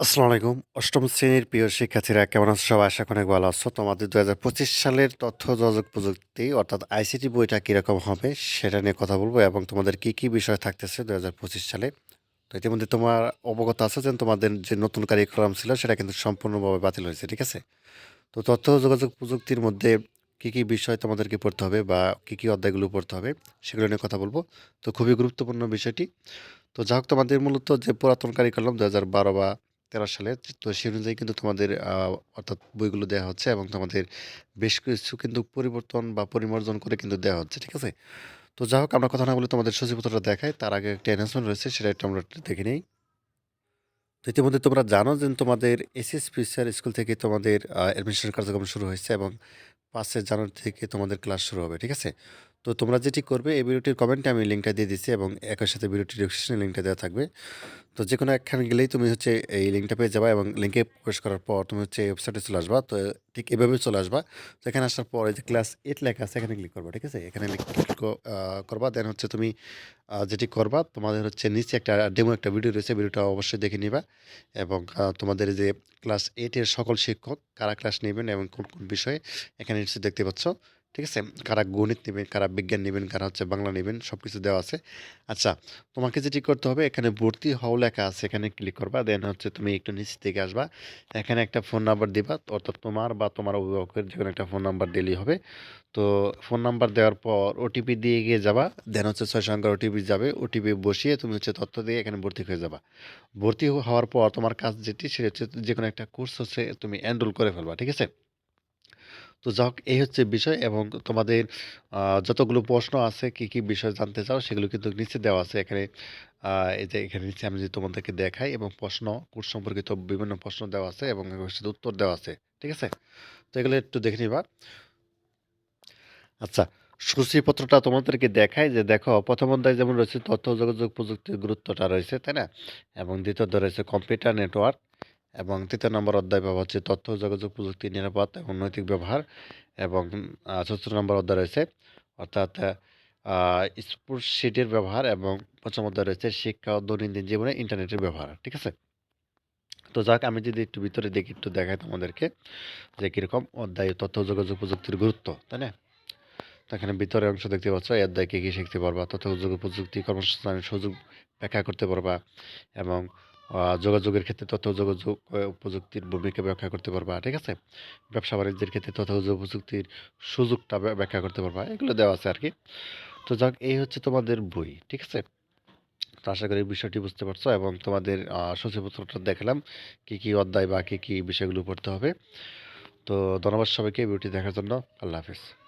আসসালামু আলাইকুম। অষ্টম শ্রেণির প্রিয় শিক্ষার্থীরা কেমন আছো সবাই? আশা করি ভালো আছো। তোমাদের ২০২৫ সালের তথ্য যোগাযোগ প্রযুক্তি অর্থাৎ আইসিটি বইটা কীরকম হবে সেটা নিয়ে কথা বলব এবং তোমাদের কি, কি বিষয় থাকতেছে ২০২৫ সালে। তো ইতিমধ্যে তোমার অবগত আছে যে তোমাদের যে নতুন কারিকুলাম ছিল সেটা কিন্তু সম্পূর্ণভাবে বাতিল হয়েছে। ঠিক আছে? তো তথ্য যোগাযোগ প্রযুক্তির মধ্যে কি, কি বিষয় তোমাদেরকে পড়তে হবে বা কি, কি অধ্যায়গুলো পড়তে হবে সেগুলো নিয়ে কথা বলব। তো খুবই গুরুত্বপূর্ণ বিষয়টি। তো যা হোক তোমাদের মূলত যে পুরাতন কারিকুলাম ২০১২ বা ১৩ সালে তো সেই অনুযায়ী কিন্তু তোমাদের অর্থাৎ বইগুলো দেওয়া হচ্ছে এবং তোমাদের বেশ কিছু কিন্তু পরিবর্তন বা পরিমার্জন করে কিন্তু দেওয়া হচ্ছে। ঠিক আছে? তো যাই হোক, আমরা কথা না বলে তোমাদের সূচিপত্রটা দেখাই। তার আগে একটা অ্যানাউন্সমেন্ট রয়েছে, সেটা একটু আমরা দেখে নেই। তো ইতিমধ্যে তোমরা জানো যে তোমাদের এসএস ফিউচার স্কুল থেকে তোমাদের অ্যাডমিশন কার্যক্রম শুরু হয়েছে এবং ৫ জানুয়ারি থেকে তোমাদের ক্লাস শুরু হবে। ঠিক আছে? তো তোমরা যেটি করবে, এই ভিডিওটির কমেন্টে আমি লিঙ্কটা দিয়ে দিচ্ছি এবং একই সাথে ভিডিওটির ডিসক্রিপশনে লিঙ্কটা দেওয়া থাকবে। তো যে কোনো একখানে গেলেই তুমি হচ্ছে এই লিঙ্কটা পেয়ে যাবা এবং লিঙ্কে প্রবেশ করার পর তুমি হচ্ছে ওয়েবসাইটে চলে আসবা। তো ঠিক এভাবে চলে আসবা। তো এখানে আসার পরে যে ক্লাস এইট লেখা আছে এখানে ক্লিক করবা। ঠিক আছে? এখানে ক্লিক করবা দেন হচ্ছে তুমি যেটি করবা তোমাদের হচ্ছে নিচে একটা ডেমো একটা ভিডিও রয়েছে। ভিডিওটা অবশ্যই দেখে নিবা এবং তোমাদের যে ক্লাস ৮ এর সকল শিক্ষক কারা ক্লাস নেবেন এবং কোন, কোন বিষয়ে এখানে দেখতে পাচ্ছ। ঠিক আছে? কারা গণিত নিবেন, কারা বিজ্ঞান নিবেন, কারা হচ্ছে বাংলা নিবেন সবকিছু দেওয়া আছে। আচ্ছা তোমাকে যেটি করতে হবে এখানে ভর্তি হও লেখা আছে এখানে ক্লিক করবা। দেন হচ্ছে তুমি একটু নিচ থেকে আসবা। এখানে একটা ফোন নাম্বার দিবা অর্থাৎ তোমার বা তোমার অভিভাবকের যে কোনো একটা ফোন নাম্বার দিলেই হবে। তো ফোন নাম্বার দেওয়ার পর ওটিপি দিয়ে গিয়ে যাবা। দেন হচ্ছে ছয় সংখ্যার ওটিপি যাবে। ওটিপি বসিয়ে তুমি হচ্ছে তথ্য দিয়ে এখানে ভর্তি হয়ে যাবা। ভর্তি হওয়ার পর তোমার কাজ যেটি সেটা হচ্ছে যে কোনো একটা কোর্স হচ্ছে তুমি এনরোল করে ফেলবা। ঠিক আছে? তো যাই হোক এই হচ্ছে বিষয় এবং তোমাদের যতগুলো প্রশ্ন আছে কি, কি বিষয় জানতে চাও সেগুলো কিন্তু নিচে দেওয়া আছে। এখানে এই যে এখানে নিচে আমি যদি তোমাদেরকে দেখাই এবং প্রশ্ন কোর্স সম্পর্কিত বিভিন্ন প্রশ্ন দেওয়া আছে এবং সাথে উত্তর দেওয়া আছে। ঠিক আছে? তো এগুলো একটু দেখে নিবা। আচ্ছা সূচিপত্রটা তোমাদেরকে দেখায় যে দেখো প্রথম অধ্যায় যেমন রয়েছে তথ্য যোগাযোগ প্রযুক্তির গুরুত্বটা রয়েছে, তাই না? এবং দ্বিতীয় রয়েছে কম্পিউটার নেটওয়ার্ক এবং তৃতীয় নম্বর অধ্যায় পাবা হচ্ছে তথ্য যোগাযোগ প্রযুক্তির নিরাপদ এবং নৈতিক ব্যবহার এবং আ ৪র্থ নম্বর অধ্যায় রয়েছে অর্থাৎ আ স্প্রেডশিটের ব্যবহার এবং ৫ম অধ্যায় রয়েছে শিক্ষা ও দৈনন্দিন জীবনে ইন্টারনেটের ব্যবহার। ঠিক আছে? তো যাক আমি যদি একটু ভিতরে দেখি একটু দেখাই তোমাদেরকে যে কীরকম অধ্যায়ে তথ্য যোগাযোগ প্রযুক্তির গুরুত্ব, তাই না? এখানে ভিতরের অংশ দেখতে পাচ্ছ এই অধ্যায়ে কী, কী শিখতে পারবা তথ্য যোগাযোগ প্রযুক্তি কর্মসংস্থানের সুযোগ ব্যাখ্যা করতে পারবা এবং যোগাযোগের ক্ষেত্রে তথ্য যোগাযোগ প্রযুক্তির ভূমিকা ব্যাখ্যা করতে পারবা। ঠিক আছে? ব্যবসা-বাণিজ্যের ক্ষেত্রে তথ্য প্রযুক্তির সুযোগটা ব্যাখ্যা করতে পারবা। এগুলো দেওয়া আছে আর কি তো যাক এই হচ্ছে তোমাদের বই। ঠিক আছে? তো আশা করি বিষয়টি বুঝতে পারছ এবং তোমাদের আ সূচিপত্রটা দেখালাম কি, কি অধ্যায় বা কি, কি বিষয়গুলো পড়তে হবে। তো ধন্যবাদ সবাইকে ভিডিওটি দেখার জন্য। আল্লাহ হাফেজ।